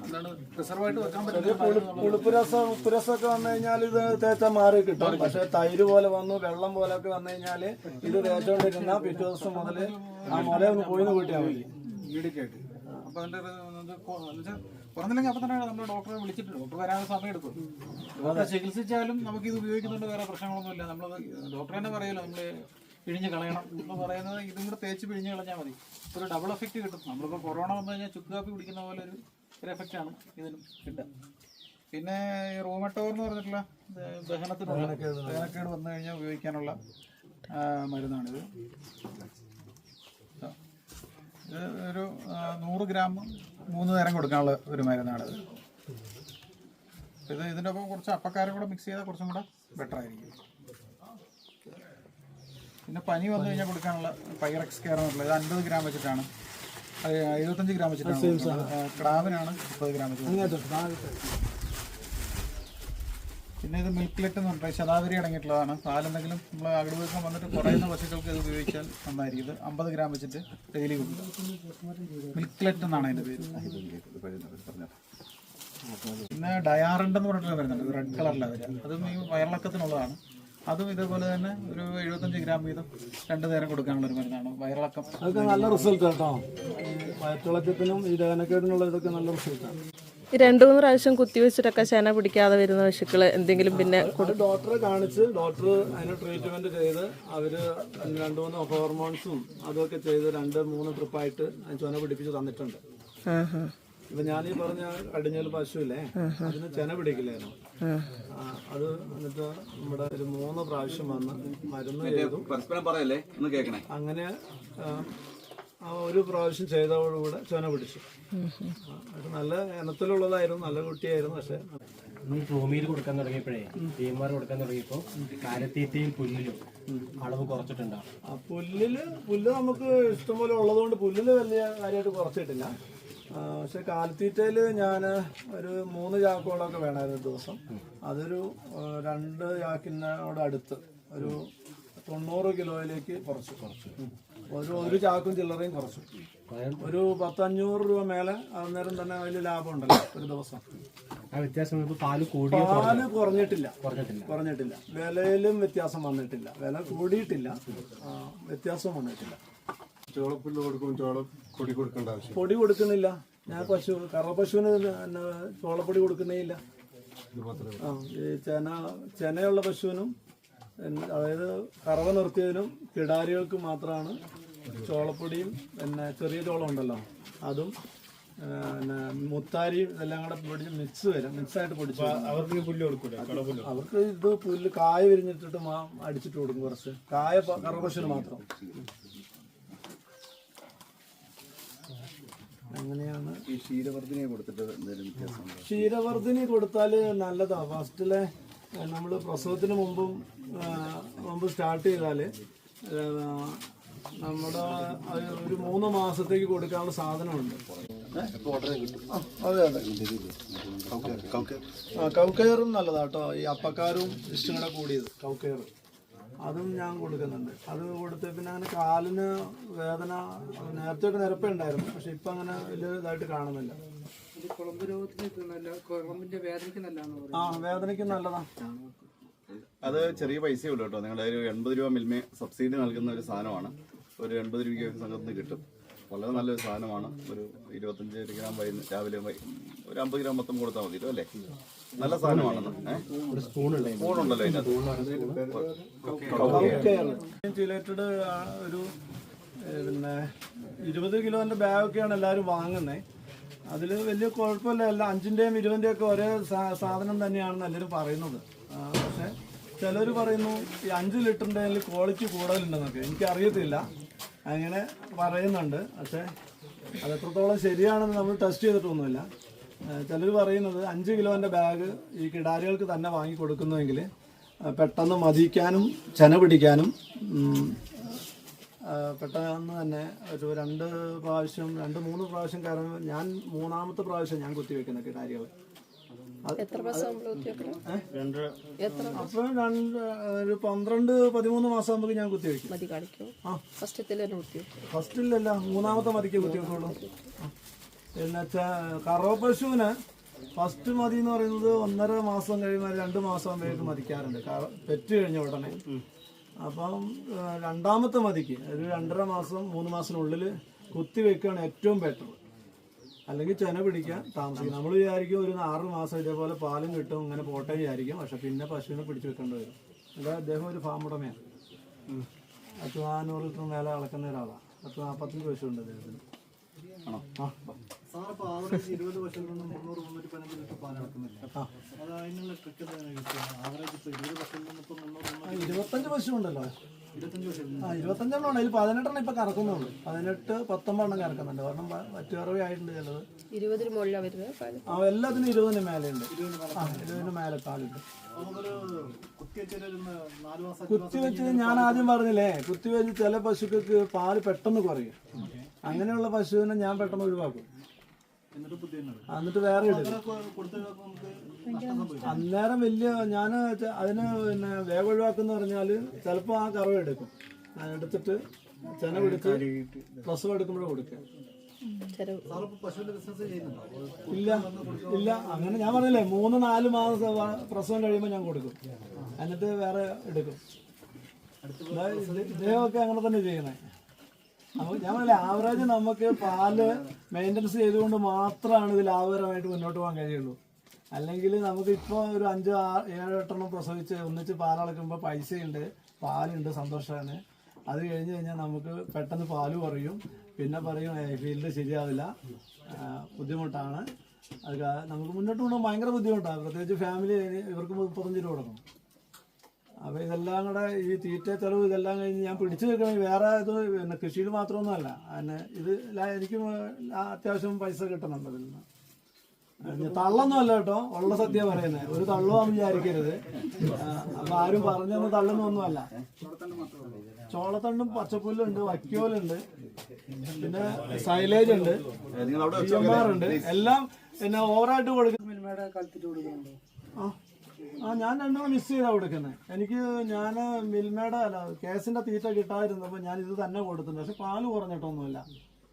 എന്താണ് റിസർവായിട്ട് വെക്കാൻ പറ്റുന്ന പുളിപ്പ് രസം ഉപ്പ് രസമൊക്കെ വന്നു കഴിഞ്ഞാൽ ഇത് തേച്ചാൽ മാറി കിട്ടും. പക്ഷെ തൈര് പോലെ വന്നു വെള്ളം പോലെ ഒക്കെ വന്നു കഴിഞ്ഞാൽ ഇത് തേച്ചോണ്ടിരുന്ന പിറ്റേ ദിവസം മുതൽ ആ മുല ഒന്ന് പോയിന്ന് കൂട്ടിയാൽ മതി. ഈടിക്കായിട്ട് അപ്പൊ അതിന്റെ കുറഞ്ഞില്ലെങ്കിൽ അപ്പൊ തന്നെ നമ്മൾ ഡോക്ടറെ വിളിച്ചിട്ടുണ്ട്. ഡോക്ടർ വരാൻ സമയം എടുക്കും. ചികിത്സിച്ചാലും നമുക്ക് ഇത് ഉപയോഗിക്കുന്നുണ്ട് വേറെ പ്രശ്നങ്ങളൊന്നുമില്ല. നമ്മൾ ഡോക്ടർ തന്നെ പറയുമല്ലോ നമ്മൾ പിഴിഞ്ഞ് കളയണം എന്ന് പറയുന്നത് ഇതും കൂടെ തേച്ച് പിഴിഞ്ഞ് കളഞ്ഞാൽ മതി. ഒരു ഡബിൾ എഫക്റ്റ് കിട്ടും. നമ്മളിപ്പോൾ കൊറോണ വന്നു കഴിഞ്ഞാൽ ചുക്ക് കാപ്പി കുടിക്കുന്ന പോലെ ഒരു ഒരു എഫക്റ്റ് ആണ് ഇതിനും കിട്ടുക. പിന്നെ ഈ റൂമട്ടോർ എന്ന് പറഞ്ഞിട്ടുള്ള ദഹനത്തിനുള്ള ദഹനക്കേട് വന്നു കഴിഞ്ഞാൽ ഉപയോഗിക്കാനുള്ള മരുന്നാണിത്. ഇത് ഒരു നൂറ് ഗ്രാം മൂന്ന് നേരം കൊടുക്കാനുള്ള ഒരു മരുന്നാണ് ഇത് ഇതിന്റെ ഒപ്പം കുറച്ച് അപ്പക്കാരും കൂടെ മിക്സ് ചെയ്താൽ കുറച്ചും കൂടെ ബെറ്റർ ആയിരിക്കും. പിന്നെ പനി വന്നു കഴിഞ്ഞാൽ കൊടുക്കാനുള്ള പൈറക്സ് കെയർ എന്നുള്ളത് ഇത് അൻപത് ഗ്രാം വെച്ചിട്ടാണ്. എഴുപത്തഞ്ച് ഗ്രാം വെച്ചിട്ടാണ് ക്രാവിനാണ് മുപ്പത് ഗ്രാം വെച്ചിട്ട് പിന്നെ ഇത് മിൽക്ക് ലെറ്റ് എന്ന് പറഞ്ഞാൽ ശതാവരി അടങ്ങിയിട്ടുള്ളതാണ്. പാലെന്തെങ്കിലും നമ്മൾ അകിടുവീക്കം വന്നിട്ട് കുറയുന്ന പശുക്കൾക്ക് ഇത് ഉപയോഗിച്ചാൽ നന്നായിരിക്കും. ഇത് അമ്പത് ഗ്രാം വെച്ചിട്ട് ഡെയിലി കൊടുക്കുക. മിൽക്ക്ലെറ്റ് എന്നാണ് അതിന്റെ പേര്. പിന്നെ ഡയാറണ്ട് എന്ന് പറഞ്ഞിട്ടുള്ള വരുന്നത് റെഡ് കളറിലാണ് വരിക. അതും ഈ വയറിളക്കത്തിനുള്ളതാണ്. അതും ഇതേപോലെ തന്നെ ഒരു എഴുപത്തഞ്ച് ഗ്രാം വീതം രണ്ടു നേരം കൊടുക്കാനുള്ള ഒരു മരുന്നാണ്. വയറിളക്കം. അതൊക്കെ നല്ല റിസൾട്ട് കേട്ടോ. വയറ്റിളക്കത്തിനും ഈ ദഹനക്കേടിനുള്ള ഇതൊക്കെ നല്ല റിസൾട്ടാണ് രണ്ടു മൂന്ന് പ്രാവശ്യം കുത്തിവെച്ചിട്ടൊക്കെ ചേന പിടിക്കാതെ വരുന്ന പശുക്കൾ എന്തെങ്കിലും പിന്നെ ഡോക്ടറെ കാണിച്ച് ഡോക്ടർ അതിന് ട്രീറ്റ്മെന്റ് ചെയ്ത് അവർ രണ്ടു മൂന്ന് ഹോർമോൺസും അതൊക്കെ ചെയ്ത് രണ്ട് മൂന്ന് ട്രിപ്പായിട്ട് ചേന പിടിപ്പിച്ച് തന്നിട്ടുണ്ട്. ഇപ്പൊ ഞാൻ ഈ പറഞ്ഞ കടിഞ്ഞൽ പശു ഇല്ലേ അതിന് ചെന പിടിക്കില്ലായിരുന്നു അത് എന്നിട്ട് നമ്മുടെ ഒരു മൂന്ന് പ്രാവശ്യം വന്ന് മരുന്ന് ചെയ്തു. അങ്ങനെ ഒരു പ്രാവശ്യം ചെയ്തതോടുകൂടെ ചുന പിടിച്ചു. അത് നല്ല ഇനത്തിലുള്ളതായിരുന്നു നല്ല കുട്ടിയായിരുന്നു പക്ഷെ നമ്മൾ ഭൂമിയിൽ കൊടുക്കാൻ തുടങ്ങിയപ്പോഴേ തീമാർ കൊടുക്കാൻ തുടങ്ങിയപ്പോ കാലത്തീറ്റയും പുല്ലിലും അളവ് കുറച്ചിട്ടുണ്ടാവും ആ പുല്ലിൽ പുല്ല് നമുക്ക് ഇഷ്ടംപോലെ ഉള്ളതുകൊണ്ട് പുല്ലിൽ വലിയ കാര്യമായിട്ട് കുറച്ചിട്ടില്ല. പക്ഷെ കാലത്തീറ്റയിൽ ഞാൻ ഒരു മൂന്ന് ചാക്കുകളൊക്കെ വേണമായിരുന്നു ദിവസം. അതൊരു രണ്ട് ചാക്കിനോട് അടുത്ത് ഒരു തൊണ്ണൂറ് കിലോയിലേക്ക് കുറച്ച്. കുറച്ചു. ഒരു ഒരു ചാക്കും ചില്ലറയും കുറച്ചു. ഒരു പത്തഞ്ഞൂറ് രൂപ മേലെ അന്നേരം തന്നെ വലിയ ലാഭം ഉണ്ടല്ലോ ഒരു ദിവസം. ആ വ്യത്യാസം ഇപ്പൊ പാൽ കൂടിയോ പാൽ കുറഞ്ഞിട്ടില്ല. കുറഞ്ഞിട്ടില്ല. കുറഞ്ഞിട്ടില്ല. വിലയിലും വ്യത്യാസം വന്നിട്ടില്ല. വില കൂടിയിട്ടില്ല. വ്യത്യാസം വന്നിട്ടില്ല. ചോളപ്പുല്ല് കൊടുക്കും പൊടി കൊടുക്കേണ്ട ആവശ്യം. പൊടി കൊടുക്കുന്നില്ല. ഞാൻ പശു കറ പശുവിന് ചോളപ്പൊടി കൊടുക്കുന്നേ ഇല്ല. ആ ഈ ചെന ചെനയുള്ള പശുവിനും അതായത് കറവ നിർത്തിയതിനും കിടാരികൾക്ക് മാത്രമാണ് ചോളപ്പൊടിയും പിന്നെ ചെറിയ ചോളം ഉണ്ടല്ലോ. അതും പിന്നെ മുത്താരിയും എല്ലാം കൂടെ പൊടിച്ച് മിക്സ് വരും. മിക്സ് ആയിട്ട് പൊടിച്ചു അവർക്ക് പുല്ല് കൊടുക്കൂല? കളപ്പുല്ല് അവർക്ക് ഇത് പുല്ല് കായ വിരിഞ്ഞിട്ടിട്ട് മാ അടിച്ചിട്ട് കൊടുക്കും കുറച്ച്. കായ കറവശന് മാത്രം. അങ്ങനെയാണ്. ഈ ക്ഷീരവർദ്ധിനി കൊടുത്തിട്ട്? ക്ഷീരവർദ്ധിനി കൊടുത്താൽ നല്ലതാ. ഫസ്റ്റിലെ നമ്മൾ പ്രസവത്തിന് മുമ്പും മുമ്പ് സ്റ്റാർട്ട് ചെയ്താൽ നമ്മുടെ ഒരു മൂന്ന് മാസത്തേക്ക് കൊടുക്കാനുള്ള സാധനമുണ്ട്. അതെ അതെ. കൗക്കയറും നല്ലതാ കേട്ടോ ഈ അപ്പക്കാരും ഇഷ്ടങ്ങളെ കൂടെ കൂടിയത്. കൗക്കയർ അതും ഞാൻ കൊടുക്കുന്നുണ്ട്. അത് കൊടുത്ത് പിന്നെ അങ്ങനെ കാലിന് വേദന നേരത്തെ ഒരു നിരപ്പുണ്ടായിരുന്നു പക്ഷെ ഇപ്പം അങ്ങനെ വലിയ ഇതായിട്ട് കാണുന്നില്ല. കുളമ്പ് രോഗത്തിന് നല്ല കുളമ്പിന്റെ വേദനയ്ക്ക് നല്ലതാന്ന് ആ വേദനയ്ക്ക് നല്ലതാ. അത് ചെറിയ പൈസയേ ഉള്ളൂ കേട്ടോ. നിങ്ങളുടെ ഒരു എൺപത് രൂപ മിൽമേ സബ്സിഡി നൽകുന്ന ഒരു സാധനമാണ്. ഒരു എൺപത് രൂപയ്ക്ക് സംഘത്തിന് കിട്ടും. വളരെ നല്ലൊരു സാധനമാണ്. ഒരു ഇരുപത്തഞ്ച് ഗ്രാം വൈകുന്ന രാവിലെ വൈ- ഒരു അമ്പത് ഗ്രാം മൊത്തം കൊടുത്താൽ മതി അല്ലേ? നല്ല സാധനമാണെന്ന്. സ്പൂണുണ്ടല്ലോ അതിനകത്ത് ഒരു പിന്നെ ഇരുപത് കിലോന്റെ ബാഗൊക്കെയാണ് എല്ലാവരും വാങ്ങുന്നത് അതിൽ വലിയ കുഴപ്പമില്ല. അല്ല അഞ്ചിന്റെയും ഇരുപതിന്റെയും ഒക്കെ ഒരേ സാധനം തന്നെയാണെന്ന് എല്ലാവരും പറയുന്നത്. പക്ഷേ ചിലർ പറയുന്നു ഈ അഞ്ച് ലിറ്ററിന്റെ അതിൽ ക്വാളിറ്റി കൂടുതലുണ്ടെന്നൊക്കെ. എനിക്കറിയത്തില്ല. അങ്ങനെ പറയുന്നുണ്ട്. പക്ഷേ അത് എത്രത്തോളം ശരിയാണെന്ന് നമ്മൾ ടെസ്റ്റ് ചെയ്തിട്ടൊന്നുമില്ല. ചിലർ പറയുന്നത് അഞ്ച് കിലോന്റെ ബാഗ് ഈ കിടാരികൾക്ക് തന്നെ വാങ്ങി കൊടുക്കുന്നുവെങ്കിൽ പെട്ടെന്ന് മതിക്കാനും ചെന പിടിക്കാനും പെട്ടെന്ന് തന്നെ ഒരു രണ്ട് പ്രാവശ്യം രണ്ട് മൂന്ന് പ്രാവശ്യം കാരണം ഞാൻ മൂന്നാമത്തെ പ്രാവശ്യം ഞാൻ കുത്തിവെക്കുന്ന കിടാരികൾ. എത്ര മാസം നമ്മൾ കുത്തിവെക്കണം എത്ര അപ്പോൾ രണ്ട് ഒരു പന്ത്രണ്ട് പതിമൂന്ന് മാസം ആകുമ്പോൾ ഞാൻ കുത്തിവെക്കും ഫസ്റ്റിലല്ല മൂന്നാമത്തെ മതിക്ക് കുത്തിവെക്കുള്ളൂ എന്നുവെച്ചാ കറവ പശുവിന് ഫസ്റ്റ് മതി എന്ന് പറയുന്നത് ഒന്നര മാസം കഴിയുമ്പോൾ രണ്ട് മാസം ആകുമ്പോഴേക്ക് മതിക്കാറുണ്ട്. കറ- പെറ്റ് കഴിഞ്ഞ ഉടനെ. അപ്പം രണ്ടാമത്തെ മതിക്ക് ഒരു രണ്ടര മാസം മൂന്ന് മാസത്തിനുള്ളിൽ കുത്തി വെക്കുകയാണ് ഏറ്റവും ബെറ്റർ അല്ലെങ്കിൽ ചെന പിടിക്കാൻ താമസിക്കും. നമ്മൾ വിചാരിക്കും ഒരു ആറ് മാസം ഇതേപോലെ പാലും കിട്ടും ഇങ്ങനെ പോട്ടെ വിചാരിക്കും. പക്ഷെ പിന്നെ പശുവിനെ പിടിച്ചു വെക്കേണ്ടി വരും. അല്ല അദ്ദേഹം ഒരു ഫാം ഉടമയാണ്. പത്ത് നാനൂറ് ലിറ്റർ മേലെ അളക്കുന്ന ഒരാളാണ്. പത്ത് നാൽപ്പത്തഞ്ച് പശുണ്ട് അദ്ദേഹത്തിന്. ആണോ? ആ, ഇരുപത്തഞ്ച് പശു ഉണ്ടല്ലോ. ആ ഇരുപത്തഞ്ചെണ്ണം ഉണ്ട്. അതിൽ പതിനെട്ടെണ്ണം ഇപ്പൊ കറക്കുന്നുള്ളൂ. പതിനെട്ട് പത്തൊമ്പതെണ്ണം കറക്കുന്നുണ്ട്. കാരണം മറ്റു ആയിട്ടുണ്ട് ചിലത്. ഇരുപതിന് മുകളിലാണ് ആ എല്ലാത്തിനും ഇരുപതിന് മേലെ ഉണ്ട് ആ ഇരുപതിന് മേലെ പാലുണ്ട്. കുത്തിവെച്ച് ഞാൻ ആദ്യം പറഞ്ഞില്ലേ കുത്തിവെച്ച് ചില പശുക്കൾക്ക് പാൽ പെട്ടെന്ന് കുറയും. അങ്ങനെയുള്ള പശുവിനെ ഞാൻ പെട്ടെന്ന് ഒഴിവാക്കും. എന്നിട്ട് വേറെ അന്നേരം വലിയ ഞാൻ അതിന് പിന്നെ വേഗം ഒഴിവാക്കുന്ന പറഞ്ഞാൽ ചിലപ്പോൾ ആ കറവ എടുക്കും. എടുത്തിട്ട് ചെന പിടിച്ച് പ്രസവം എടുക്കുമ്പോഴേ കൊടുക്കുക. ഇല്ല ഇല്ല. അങ്ങനെ ഞാൻ പറഞ്ഞില്ലേ മൂന്ന് നാല് മാസം പ്രസവം കഴിയുമ്പോൾ ഞാൻ കൊടുക്കും. എന്നിട്ട് വേറെ എടുക്കും. ഇദ്ദേഹമൊക്കെ അങ്ങനെ തന്നെ ചെയ്യണേ ആവറേജ് നമുക്ക് പാൽ മെയിന്റനൻസ് ചെയ്തുകൊണ്ട് മാത്രമാണ് ഇത് ലാഭകരമായിട്ട് മുന്നോട്ട് പോകാൻ കഴിയുള്ളൂ. അല്ലെങ്കിൽ നമുക്ക് ഇപ്പോൾ ഒരു അഞ്ച് ആറ് ഏഴ് എട്ടെണ്ണം പ്രസവിച്ച് ഒന്നിച്ച് പാലളക്കുമ്പോൾ പൈസയുണ്ട് പാലുണ്ട് സന്തോഷമാണ് അത് കഴിഞ്ഞ് കഴിഞ്ഞാൽ നമുക്ക് പെട്ടെന്ന് പാൽ കുറയും. പിന്നെ പറയും ഫീൽഡ് ശരിയാവില്ല. ബുദ്ധിമുട്ടാണ്. അത് നമുക്ക് മുന്നോട്ട് കൊണ്ടുപോകാൻ ഭയങ്കര ബുദ്ധിമുട്ടാണ്. പ്രത്യേകിച്ച് ഫാമിലി ഇവർക്ക് മുപ്പത്തഞ്ച് രൂപ കൊടുക്കണം. അപ്പോൾ ഇതെല്ലാം കൂടെ ഈ തീറ്റ ചെലവ് ഇതെല്ലാം കഴിഞ്ഞ് ഞാൻ പിടിച്ചു വെക്കണമെങ്കിൽ വേറെ ഇത് പിന്നെ കൃഷിയിൽ മാത്രമൊന്നുമല്ല. അതിന് ഇത് ലാ- എനിക്ക് അത്യാവശ്യം പൈസ കിട്ടണം അതിൽ നിന്ന്. തള്ളൊന്നും അല്ല കേട്ടോ ഉള്ള സത്യ പറയുന്നത് ഒരു തള്ളുവാന്ന് വിചാരിക്കരുത്. അപ്പൊ ആരും പറഞ്ഞൊന്നും തള്ളുന്നൊന്നുമല്ല. ചോളത്തണ്ടും പച്ചപ്പുല്ലുണ്ട് വക്കോലുണ്ട് പിന്നെ സൈലേജ് ഉണ്ട് ഉണ്ട് എല്ലാം പിന്നെ ഓവറായിട്ട് കൊടുക്കും മിൽമയുടെ കാലത്തിട്ട് കൊടുക്കുന്നുണ്ടോ. ആ ഞാൻ രണ്ടെണ്ണം മിസ് ചെയ്താ കൊടുക്കുന്നത് എനിക്ക് ഞാൻ മിൽമയുടെ അല്ല കേസിന്റെ തീറ്റ കിട്ടാതിരുന്നപ്പോൾ ഞാൻ ഇത് തന്നെ കൊടുത്തിട്ടുണ്ട്. പക്ഷെ പാൽ കുറഞ്ഞിട്ടൊന്നുമില്ല.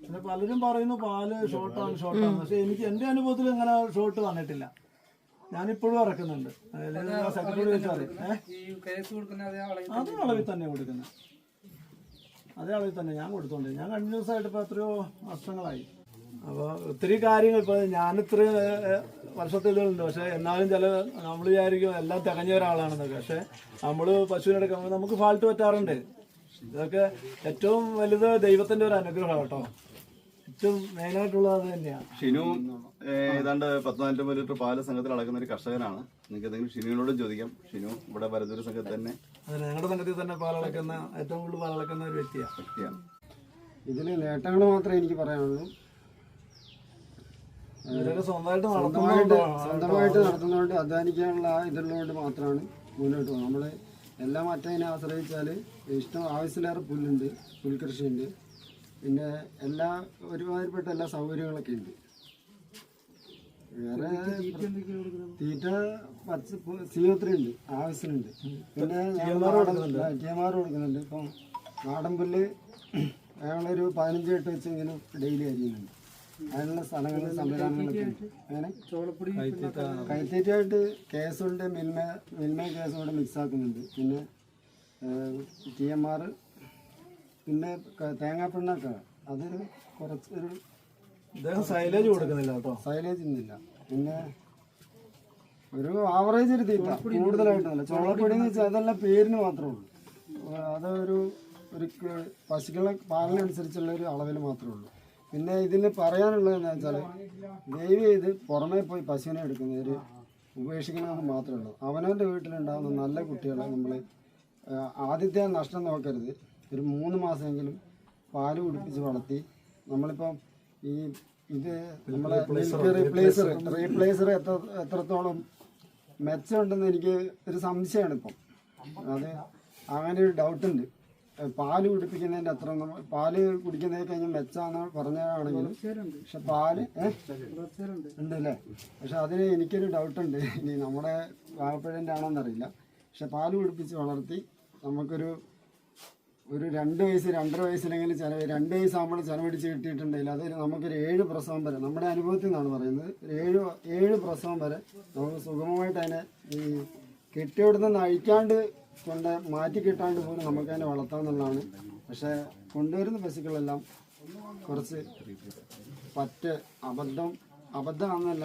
പിന്നെ പലരും പറയുന്നു പാൽ ഷോർട്ടാണ് ഷോർട്ടാണ് പക്ഷെ എനിക്ക് എന്റെ അനുഭവത്തിൽ ഇങ്ങനെ ഷോർട്ട് വന്നിട്ടില്ല. ഞാനിപ്പോഴും ഇറക്കുന്നുണ്ട്. സെക്രട്ടറി കൊടുക്കുന്ന. അതേ അളവിൽ തന്നെ കൊടുക്കുന്നത് അതേ അളവിൽ തന്നെ ഞാൻ കൊടുത്തോണ്ട്. ഞാൻ കണ്ടിന്യൂസ് ആയിട്ട് ഇപ്പോൾ എത്രയോ വർഷങ്ങളായി. അപ്പോൾ ഒത്തിരി കാര്യങ്ങൾ ഇപ്പോൾ ഞാനിത്ര ഇത്ര വർഷത്തെ ഇതുണ്ട്. പക്ഷേ എന്നാലും ചില നമ്മൾ വിചാരിക്കും എല്ലാം തികഞ്ഞ ഒരാളാണെന്നൊക്കെ. പക്ഷേ നമ്മൾ പശുവിനെ എടുക്കുമ്പോൾ നമുക്ക് ഫാൾട്ട് പറ്റാറുണ്ട്. ഇതൊക്കെ ഏറ്റവും വലുത് ദൈവത്തിന്റെ ഒരു അനുഗ്രഹം കേട്ടോ. ഏറ്റവും മെയിനായിട്ടുള്ളത് അത് തന്നെയാണ്. ഷിനു ഏതാണ്ട് പത്ത് നാനൂറ്റമ്പത് ലിറ്റർ പാൽ സംഘത്തിൽ അടക്കുന്ന ഒരു കർഷകനാണ്. നിങ്ങൾക്ക് എന്തെങ്കിലും ഷിനുവിനോടും ചോദിക്കാം. ഷിനു ഇവിടെ വരതൊരു സംഘത്തിൽ തന്നെ ഞങ്ങളുടെ സംഘത്തിൽ തന്നെ പാലടക്കുന്ന ഏറ്റവും കൂടുതൽ പാലടക്കുന്ന ഒരു വ്യക്തിയാണ്. വ്യക്തിയാണ്. ഇതിൽ നേട്ടങ്ങൾ മാത്രമേ എനിക്ക് പറയാനുള്ളൂ. സ്വന്തമായിട്ട് നടത്തുന്നതുകൊണ്ട് അധ്വാനിക്കാനുള്ള ആ ഇതുള്ളതുകൊണ്ട് മാത്രമാണ് മുന്നോട്ട് പോകുന്നത്. നമ്മൾ എല്ലാം മറ്റതിനെ ആശ്രയിച്ചാൽ ഇഷ്ടം ആവശ്യത്തിലേറെ പുല്ലുണ്ട് പുൽകൃഷിയുണ്ട്. പിന്നെ എല്ലാ ഒരുമാതിരിപ്പെട്ട എല്ലാ സൗകര്യങ്ങളൊക്കെ ഉണ്ട്. വേറെ തീറ്റ പച്ച സിയോത്രി ഉണ്ട് ആവശ്യമുണ്ട് പിന്നെ ടിയമാർ കൊടുക്കുന്നുണ്ട്. ഇപ്പം നാടൻ പുല്ല് ഞങ്ങളൊരു പതിനഞ്ച് എട്ട് വെച്ചെങ്കിലും ഡെയിലി അരിയുന്നുണ്ട്. അതിനുള്ള സ്ഥലങ്ങളിൽ സംവിധാനങ്ങളൊക്കെ അങ്ങനെ ചോളപ്പൊടി കൈത്തീറ്റായിട്ട് കേസുണ്ട് മിൽമ മിൽമ കേസും കൂടെ മിക്സ് ആക്കുന്നുണ്ട്. പിന്നെ ടി എം ആർ പിന്നെ തേങ്ങാപ്പിണ്ണൊക്കെ അത് കുറച്ച് ഒരു ഇദ്ദേഹം സൈലേജ് കൊടുക്കുന്നില്ല കേട്ടോ. സൈലേജ് ഇന്നില്ല. പിന്നെ ഒരു ആവറേജ് ഒരു തീറ്റ. കൂടുതലായിട്ടൊന്നുമില്ല. ചോളപ്പൊടി എന്ന് വെച്ചാൽ അതെല്ലാം പേരിന് മാത്രമേ ഉള്ളൂ. അതൊരു ഒരു പശുക്കളെ പാലിനനുസരിച്ചുള്ള ഒരു അളവിൽ മാത്രമേ ഉള്ളൂ. പിന്നെ ഇതിൽ പറയാനുള്ളത് എന്താ വെച്ചാൽ ദൈവം ഇത് പുറമേ പോയി പശുവിനെ എടുക്കുന്നവർ ഉപേക്ഷിക്കണമെന്ന് മാത്രമേ ഉള്ളൂ അവനവന്റെ വീട്ടിലുണ്ടാകുന്ന നല്ല കുട്ടികളെ നമ്മൾ ആദ്യത്തെ നഷ്ടം നോക്കരുത്. ഒരു മൂന്ന് മാസമെങ്കിലും പാൽ കുടിപ്പിച്ച് വളർത്തി നമ്മളിപ്പം ഈ ഇത് നമ്മളെ റീപ്ലേസർ റീപ്ലേസർ എത്ര എത്രത്തോളം മെച്ചമുണ്ടെന്ന് എനിക്ക് ഒരു സംശയമാണ് ഇപ്പം. അത് അങ്ങനെ ഒരു ഡൗട്ടുണ്ട് പാൽ കുടിപ്പിക്കുന്നതിന്റെ അത്ര പാൽ കുടിക്കുന്നതിൽ കഴിഞ്ഞ് മെച്ചാന്ന് പറഞ്ഞതാണെങ്കിലും പക്ഷെ പാൽ ഉണ്ട് ഉണ്ടല്ലേ? പക്ഷെ അതിന് എനിക്കൊരു ഡൗട്ട് ഉണ്ട് ഇനി നമ്മുടെ വാഴപ്പഴന്റെ ആണോന്നറിയില്ല പക്ഷെ പാൽ കുടിപ്പിച്ച് വളർത്തി നമുക്കൊരു ഒരു രണ്ട് വയസ്സ് രണ്ടര വയസ്സിലെങ്കിലും ചിലവ് രണ്ട് വയസ്സാകുമ്പോൾ ചിലവടിച്ച് കിട്ടിയിട്ടുണ്ടെങ്കിൽ അതൊരു നമുക്കൊരു ഏഴ് പ്രസവം വരെ നമ്മുടെ അനുഭവത്തിൽ നിന്നാണ് പറയുന്നത്. ഏഴ് ഏഴ് പ്രസവം വരെ നമുക്ക് സുഗമമായിട്ട് അതിനെ ഈ കെട്ടിയിടുന്ന അഴിക്കാണ്ട് കൊണ്ട് മാറ്റി കിട്ടാണ്ട് പോലും നമുക്ക് അതിനെ വളർത്താമെന്നുള്ളതാണ് പക്ഷേ കൊണ്ടുവരുന്ന പശുക്കളെല്ലാം കുറച്ച് പറ്റ് അബദ്ധം അബദ്ധമാണെന്നല്ല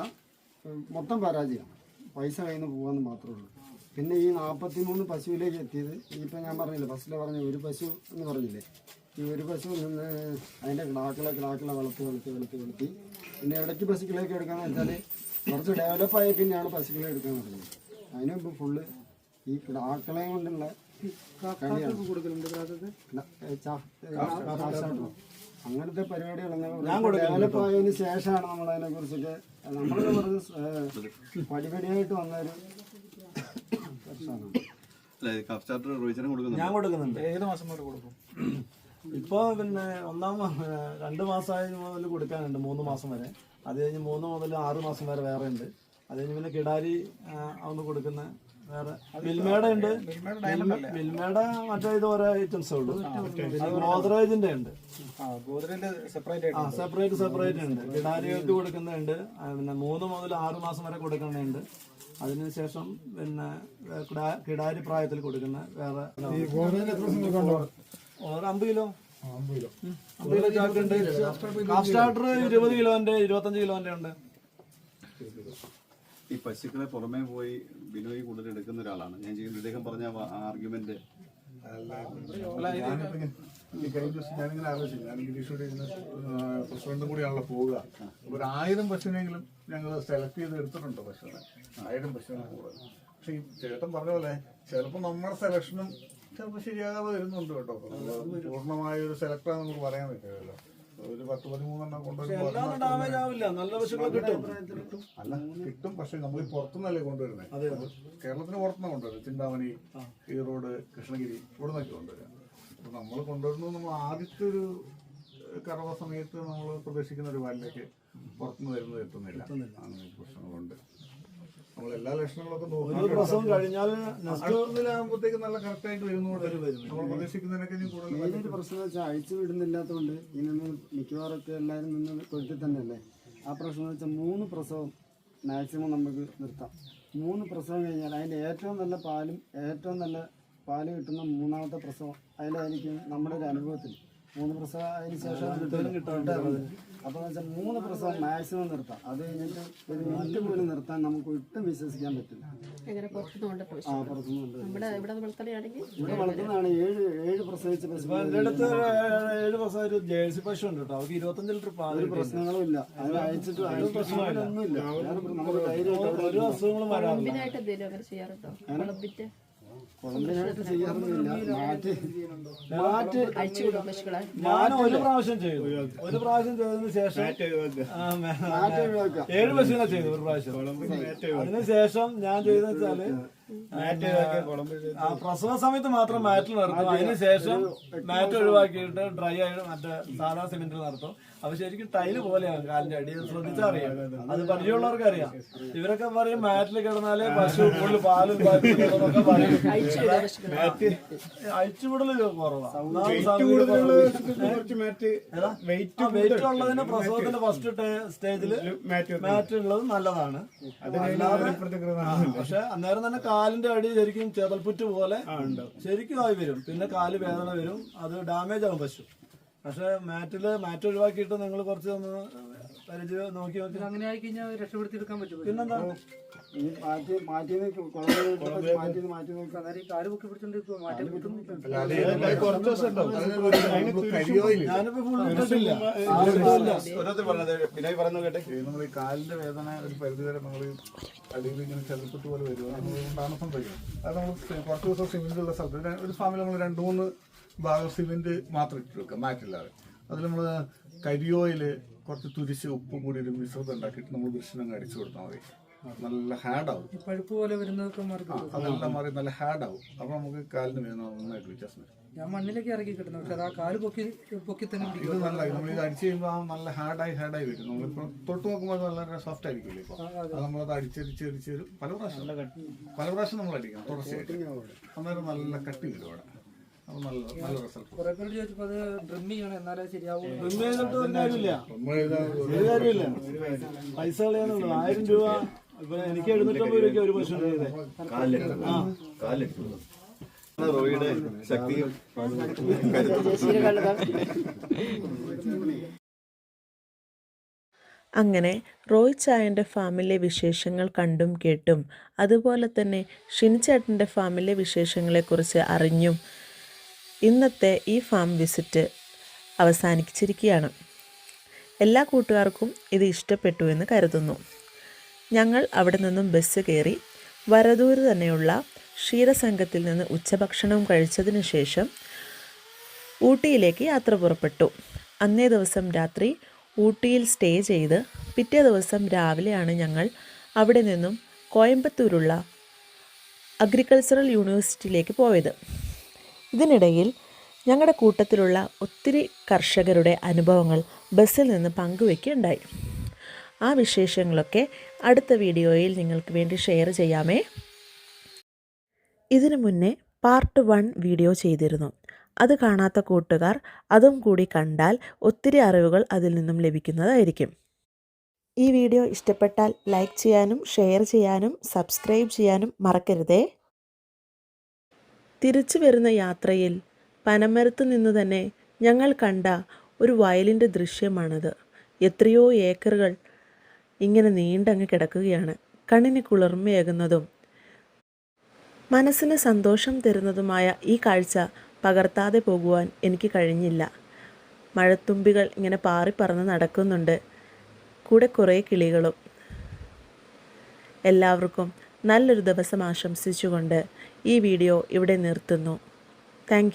മൊത്തം പരാജയമാണ്. പൈസ കയ്യിൽ നിന്ന് പോകാമെന്ന് മാത്രമേ ഉള്ളൂ. പിന്നെ ഈ നാൽപ്പത്തി മൂന്ന് പശുവിലേക്ക് എത്തിയത് ഇപ്പം ഞാൻ പറഞ്ഞില്ലേ ഫസ്റ്റിൽ പറഞ്ഞ ഒരു പശു എന്ന് പറഞ്ഞില്ലേ. ഈ ഒരു പശു നിന്ന് അതിന്റെ കിടാക്കളെ കിടാക്കളെ വളർത്തി വളർത്തി വളർത്തി വളർത്തി. പിന്നെ ഇടയ്ക്ക് പശുക്കളേക്ക് എടുക്കാന്ന് വെച്ചാൽ കുറച്ച് ഡെവലപ്പായി പിന്നെയാണ് പശുക്കളെ എടുക്കാൻ തുടങ്ങിയത്. അതിന് ഫുള്ള് ഈ കിടാക്കളെ കൊണ്ടുള്ള. അങ്ങനത്തെ ആയതിനു ശേഷമാണ് നമ്മൾ അതിനെ കുറിച്ചൊക്കെ നമ്മളൊക്കെ പറഞ്ഞ് ഏ, പടിപടിയായിട്ട് വന്നൊരു ഞാൻ കൊടുക്കുന്നുണ്ട്. ഏത് മാസം മുതൽ കൊടുക്കും? ഇപ്പൊ പിന്നെ ഒന്നാം രണ്ടു മാസം മാസമായി മുതൽ കൊടുക്കാനുണ്ട് മൂന്ന് മാസം വരെ. അത് കഴിഞ്ഞ് മൂന്ന് മുതൽ ആറ് മാസം വരെ വേറെ ഉണ്ട് അത് കഴിഞ്ഞ് പിന്നെ കിടാരി അവന്ന് കൊടുക്കുന്ന വേറെ. ഉണ്ട്. മിൽമ- മിൽമയുടെ മറ്റേ ഇത് ഓരോ ഐറ്റംസേ ഉള്ളൂ. പിന്നെ ഗോദ്രേജിന്റെ ഉണ്ട്. ആ സെപ്പറേറ്റ് സെപ്പറേറ്റ് ഉണ്ട്. കിടാരികൾക്ക് കൊടുക്കുന്നുണ്ട് പിന്നെ മൂന്ന് മുതൽ ആറ് മാസം വരെ കൊടുക്കുന്നുണ്ട് അതിനുശേഷം പിന്നെ കിടാരി പ്രായത്തിൽ കൊടുക്കുന്ന വേറെ ഒരു അമ്പത് കിലോ. അമ്പത് കിലോ. ചാക്കുണ്ട് കാഫ് സ്റ്റാർട്ടർ ഇരുപത് കിലോന്റെ ഇരുപത്തഞ്ച് കിലോന്റെ ഉണ്ട്. ഈ പശുക്കളെ പുറമേ പോയി ബിനോയ് കൂടുതൽ എടുക്കുന്ന ഒരാളാണ്. ഞാൻ ചെയ്യുന്നത് ഇദ്ദേഹം പറഞ്ഞ ആർഗ്യുമെന്റ്. കഴിഞ്ഞ ദിവസം ഞാനിങ്ങനെ ആലോചിച്ചു. ഞാൻ ഗിരീഷോട് പ്രസിഡന്റും കൂടിയാണല്ലോ പോവുക. അപ്പൊ ഒരു ആയിരം പശുവിനെങ്കിലും ഞങ്ങൾ സെലക്ട് ചെയ്ത് എടുത്തിട്ടുണ്ട് പശുവിനെ. ആയിരം പശുവിനെ കൂടുതൽ. പക്ഷെ ഈ ചേട്ടൻ പറഞ്ഞ പോലെ ചിലപ്പോൾ നമ്മുടെ സെലക്ഷനും ചിലപ്പോൾ ശരിയാകാതെ വരുന്നുണ്ട് കേട്ടോ. പൂർണമായ ഒരു സെലക്ടർ നമുക്ക് പറയാൻ പറ്റില്ലല്ലോ. ഒരു പത്ത് പതിമൂന്നെണ്ണം കൊണ്ടുവരുമ്പോൾ ഡാമേജ് ആവില്ല. നല്ല പശുക്കളെ കിട്ടും. അല്ല കിട്ടും. പക്ഷെ നമ്മൾ പുറത്തുനിന്നല്ലേ കൊണ്ടുവരുന്നത് കേരളത്തിന് പുറത്തുനിന്ന് കൊണ്ടുവരുന്നത് ചിന്താമണി ഈറോഡ് കൃഷ്ണഗിരി ഇവിടെ നിന്നൊക്കെ കൊണ്ടുവരിക അപ്പൊ നമ്മൾ കൊണ്ടുവരുന്നത് നമ്മൾ ആദ്യത്തെ ഒരു കറവ സമയത്ത് നമ്മൾ പ്രതീക്ഷിക്കുന്ന ഒരു പാലിലേക്ക് പുറത്തുനിന്ന് വരുന്നത് എത്തുന്നില്ല. അങ്ങനെ പ്രശ്നങ്ങളുണ്ട്. നമ്മൾ എല്ലാ ലക്ഷണങ്ങളൊക്കെ ഒരു പ്രസവം നോക്കി കഴിഞ്ഞാൽ ആകുമ്പോഴത്തേക്ക് നല്ല കറക്റ്റായിട്ട് വരുന്നുണ്ട്. നമ്മൾ പ്രതീക്ഷിക്കുന്നതിനൊക്കെ ഇനി കൂടുതൽ മെയിനൊരു പ്രശ്നം വെച്ചാൽ അഴിച്ചു വിടുന്നില്ലാത്തതുകൊണ്ട് ഈ നിന്ന് മിക്കവാറൊക്കെ എല്ലാവരും നിന്ന് കൊഴുത്തിൽ തന്നെയല്ലേ? ആ പ്രശ്നം എന്ന് വെച്ചാൽ മൂന്ന് പ്രസവം മാക്സിമം നമുക്ക് നിർത്താം. മൂന്ന് പ്രസവം കഴിഞ്ഞാൽ അതിന്റെ ഏറ്റവും നല്ല പാലും ഏറ്റവും നല്ല പാൽ കിട്ടുന്ന മൂന്നാമത്തെ പ്രസവം അതിലായിരിക്കും നമ്മുടെ ഒരു അനുഭവത്തിൽ. മൂന്ന് പ്രസവം അതിന് ശേഷം കിട്ടാറുള്ളത് അപ്പോൾ വെച്ചാൽ മൂന്ന് പ്രസവം മാക്സിമം നിർത്താം. അത് കഴിഞ്ഞിട്ട് ഒരു മിനിറ്റ് പോലും നിർത്താൻ നമുക്ക് ഒട്ടും വിശ്വസിക്കാൻ പറ്റില്ല. ആ പുറത്തുനിന്നുണ്ട് ഇവിടെ വളർത്തുന്നതാണ് ഏഴ് ഏഴ് പ്രസവിച്ച പശു. ഏഴ് പ്രസവം ഒരു ജേഴ്സി പശു ഉണ്ട് കേട്ടോ. അവർക്ക് ഇരുപത്തഞ്ച് ലിറ്റർ. പ്രശ്നങ്ങളും ഇല്ല. അതിന് അയച്ചിട്ട് ഒന്നുമില്ല നമുക്ക് ധൈര്യമായിട്ട് ഒരു അസുഖങ്ങളും വരാറില്ല. കുളമ്പിനായിട്ട് ചെയ്യാറൊന്നുമില്ല. മാറ്റി മാറ്റി അഴിച്ചു പശുക്കളെ ഞാൻ ഒരു പ്രാവശ്യം ചെയ്തു. ഒരു പ്രാവശ്യം ചെയ്തതിന് ശേഷം മാറ്റി ഏഴ് പശുവിനെ ചെയ്തു ഒരു പ്രാവശ്യം. അതിനുശേഷം ഞാൻ ചെയ്തെന്ന് വെച്ചാൽ ആ പ്രസവ സമയത്ത് മാത്രം മാറ്റിൽ നടത്തും. അതിനുശേഷം മാറ്റ് ഒഴിവാക്കിയിട്ട് ഡ്രൈ ആയിട്ട് മറ്റേ സാധാ സിമെന്റിൽ നടത്തും. അപ്പൊ ശരിക്കും ടൈൽ പോലെയാണ് കാലിന്റെ അടി. ശ്രദ്ധിച്ചറിയാം അത് പരിചയമുള്ളവർക്ക് അറിയാം. ഇവരൊക്കെ പറയും മാറ്റിൽ കിടന്നാലേ പശു കൂടുതൽ പാൽ പറയും. കുറവാ. വെയിറ്റ് ഉള്ളതിന് പ്രസവത്തിന്റെ ഫസ്റ്റ് സ്റ്റേജിൽ മാറ്റ് ഉള്ളത് നല്ലതാണ്. പക്ഷെ അന്നേരം തന്നെ കാലിന്റെ അടി ശരിക്കും ചെതൽപ്പുറ്റ് പോലെ ശരിക്കും ആയി വരും. പിന്നെ കാൽ വേദന വരും. അത് ഡാമേജ് ആകും പശു. പക്ഷെ മാറ്റിൽ മാറ്റ് ഒഴിവാക്കിയിട്ട് നിങ്ങൾ കുറച്ച് ഒന്ന് പരിചയം നോക്കി നോക്കി. അങ്ങനെ ആയി കഴിഞ്ഞാൽ രക്ഷപ്പെടുത്തിയെടുക്കാൻ പറ്റും പിന്നെന്താ? മാറ്റി മാറ്റി കുളമ്പ് മാറ്റി മാറ്റി നോക്കാം. ഈ കാൽ പൊക്കി പിടിച്ചോണ്ട് മാറ്റി വിനയ് പറയുന്നത് കേട്ടെ. നമ്മൾ ഈ കാലിന്റെ വേദന ഒരു പരിധി വരെ നമ്മൾ അടിയിൽ ഇങ്ങനെ ചെറുപ്പത്ത് പോലെ വരും. അത് കൊണ്ടാണ് സംഭവിക്കുന്നത് അത് നമ്മൾ കുറച്ച് ദിവസം സിമെന്റ് ഉള്ള സ്ഥലത്ത് ഒരു ഫാമിൽ നമ്മൾ രണ്ട് മൂന്ന് ഭാഗം സിമെന്റ് മാത്രം ഇട്ട് വെക്കുക മാറ്റില്ലാതെ അതിൽ നമ്മൾ കരിയോയിൽ കുറച്ച് തുരിശ് ഉപ്പും കൂടി ഒരു മിശ്രിതം ഉണ്ടാക്കിയിട്ട് നമ്മൾ ദൃശ്യം അടിച്ചു കൊടുത്താൽ മതി. നല്ല ഹാർഡാവും. ആവും പഴുപ്പ് പോലെ വരുന്നതൊക്കെ അതെല്ലാം മാറി നല്ല ഹാർഡാവും. ആവും അപ്പൊ നമുക്ക് കാലിന് വേദന നന്നായിട്ട് വ്യത്യാസം വരും. ഞാൻ മണ്ണിലേക്ക് ഇറക്കി കിട്ടുന്നു പക്ഷെ അത് ആ കാൽ പൊക്കി പൊക്കി തന്നെ ഇത് പിടിക്കും. നല്ല നമ്മൾ ഇത് അടിച്ചു കഴിയുമ്പോൾ ആ നല്ല ഹാർഡായി ഹാർഡായി വരും. നമ്മളിപ്പോൾ തൊട്ട് നോക്കുമ്പോൾ നല്ല സോഫ്റ്റ് ആയിരിക്കില്ലേ ഇപ്പോൾ അത്. നമ്മളത് അടിച്ചടിച്ച് അടിച്ച് പല പ്രാവശ്യം. പല പ്രാവശ്യം നമ്മൾ അടിക്കണം തുടർച്ചയായിട്ട് അന്നേരം നല്ല കട്ടി വരും അവിടെ. കുറെ പേര് ചോദിച്ചപ്പോ അത് ഡ്രിം ചെയ്യണം എന്നാലേ ശരിയാവും. ചെയ്തിട്ട് ഒരു കാര്യമില്ല. നമ്മൾ ഇത് ഒരു കാര്യമില്ല. പൈസ ആയിരം രൂപ ഇപ്പൊ എനിക്ക് എഴുന്നൂറ്റമ്പത് രൂപയ്ക്ക് ഒരു പശു റോയിയുടെ ശക്തിയും അങ്ങനെ റോയ് ചായന്റെ ഫാമിലെ വിശേഷങ്ങൾ കണ്ടും കേട്ടും അതുപോലെ തന്നെ ഷിൻചേട്ടന്റെ ഫാമിലെ വിശേഷങ്ങളെക്കുറിച്ച് അറിഞ്ഞും ഇന്നത്തെ ഈ ഫാം വിസിറ്റ് അവസാനിച്ചിരിക്കുകയാണ്. എല്ലാ കൂട്ടുകാർക്കും ഇത് ഇഷ്ടപ്പെട്ടു എന്ന് കരുതുന്നു. ഞങ്ങൾ അവിടെ നിന്നും ബസ് കയറി വരദൂര് തന്നെയുള്ള ക്ഷീരസംഘത്തിൽ നിന്ന് ഉച്ചഭക്ഷണവും കഴിച്ചതിന് ശേഷം ഊട്ടിയിലേക്ക് യാത്ര പുറപ്പെട്ടു. അന്നേ ദിവസം രാത്രി ഊട്ടിയിൽ സ്റ്റേ ചെയ്ത് പിറ്റേ ദിവസം രാവിലെയാണ് ഞങ്ങൾ അവിടെ നിന്നും കോയമ്പത്തൂരുള്ള അഗ്രികൾച്ചറൽ യൂണിവേഴ്സിറ്റിയിലേക്ക് പോയത്. ഇതിനിടയിൽ ഞങ്ങളുടെ കൂട്ടത്തിലുള്ള ഒത്തിരി കർഷകരുടെ അനുഭവങ്ങൾ ബസ്സിൽ നിന്ന് പങ്കുവെക്കുകയുണ്ടായി. ആ വിശേഷങ്ങളൊക്കെ അടുത്ത വീഡിയോയിൽ നിങ്ങൾക്ക് വേണ്ടി ഷെയർ ചെയ്യാമേ. ഇതിനു മുന്നേ പാർട്ട് വൺ വീഡിയോ ചെയ്തിരുന്നു. അത് കാണാത്ത കൂട്ടുകാർ അതും കൂടി കണ്ടാൽ ഒത്തിരി അറിവുകൾ അതിൽ നിന്നും ലഭിക്കുന്നതായിരിക്കും. ഈ വീഡിയോ ഇഷ്ടപ്പെട്ടാൽ ലൈക്ക് ചെയ്യാനും ഷെയർ ചെയ്യാനും സബ്സ്ക്രൈബ് ചെയ്യാനും മറക്കരുതേ. തിരിച്ചു വരുന്ന യാത്രയിൽ പനമരത്തു നിന്ന് തന്നെ ഞങ്ങൾ കണ്ട ഒരു വയലിന്റെ ദൃശ്യമാണത്. എത്രയോ ഏക്കറുകൾ ഇങ്ങനെ നീണ്ടങ്ങ് കിടക്കുകയാണ്. കണ്ണിന് കുളിർമയേകുന്നതും മനസ്സിന് സന്തോഷം തരുന്നതുമായ ഈ കാഴ്ച പകർത്താതെ പോകുവാൻ എനിക്ക് കഴിഞ്ഞില്ല. മഴത്തുമ്പികൾ ഇങ്ങനെ പാറിപ്പറന്ന് നടക്കുന്നുണ്ട്. കൂടെ കുറേ കിളികളും. എല്ലാവർക്കും നല്ലൊരു ദിവസം ആശംസിച്ചുകൊണ്ട് ഈ വീഡിയോ ഇവിടെ നിർത്തുന്നു. താങ്ക്